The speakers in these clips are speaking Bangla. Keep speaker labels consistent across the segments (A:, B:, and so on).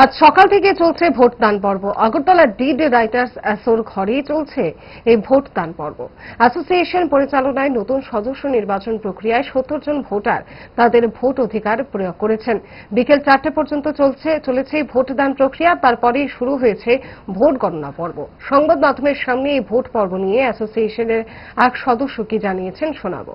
A: আজ সকাল থেকে চলছে ভোটদান পর্ব। আগরতলা ডিড রাইটার্স অ্যাসোর ঘরেই চলছে এই ভোটদান পর্ব। অ্যাসোসিয়েশন পরিচালনায় নতুন সদস্য নির্বাচন প্রক্রিয়ায় সত্তর জন ভোটার তাদের ভোট অধিকার প্রয়োগ করেছেন। বিকেল চারটে পর্যন্ত চলছে, চলেছে ভোটদান প্রক্রিয়া। তারপরেই শুরু হয়েছে ভোট গণনা পর্ব। সংবাদ মাধ্যমের সামনে এই ভোট পর্ব নিয়ে অ্যাসোসিয়েশনের এক সদস্য কি জানিয়েছেন শোনাবো।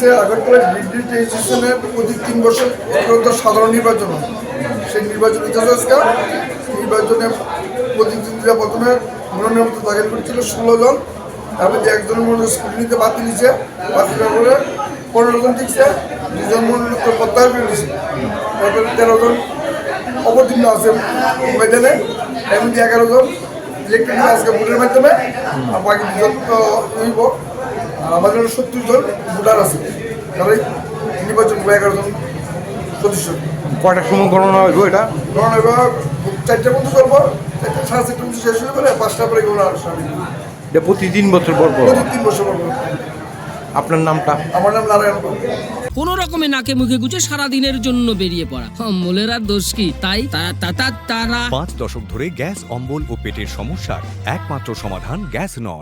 B: যে আগরতলা ডিগ্রি রেজিস্ট্রেশনের প্রতি তিন বছর পর্যন্ত সাধারণ নির্বাচন সেই নির্বাচনে চলে আজকে নির্বাচনে প্রতিনিধিরা প্রথমে মনোনয়ন দাখিল করেছিল ষোলো জন। তার মধ্যে একজনের মনোনয়ন স্কুটিনিতে বাতিল দিচ্ছে বাতিল করে পনেরো জন টিকছে, দুজন মনোনয়ন প্রত্যাহার করে নিয়েছে। তারপরে তেরো জন অবতীর্ণ আছে ময়দানে মধ্যে এগারো জন ইলেকট্রিক আজকে ভোটের মাধ্যমে, আর বাকি দুজন তো আর আমাদের সত্তর জন ভোটার আছে। তাহলে নির্বাচন করব এগারো জন সদস্য
C: কয়টার সময় গণনা হইব এটা?
B: কারণ এবার চারটে মতো চলবো। চারটে সাড়ে চারটে মতো শেষ হয়ে গেলে পাঁচটা পরে আর
C: এটা প্রতি তিন বছর পর পর?
B: তিন বছর পর।
C: আপনার নামটা?
B: আমার নাম নারায়ণ।
D: কোনো রকমে নাকে মুখে গুজে সারা দিনের জন্য বেরিয়ে পড়া। অম্বলের আর দোষ কি? তাই তারা
E: পাঁচ দশক ধরে গ্যাস অম্বল ও পেটের সমস্যার একমাত্র সমাধান গ্যাস নয়।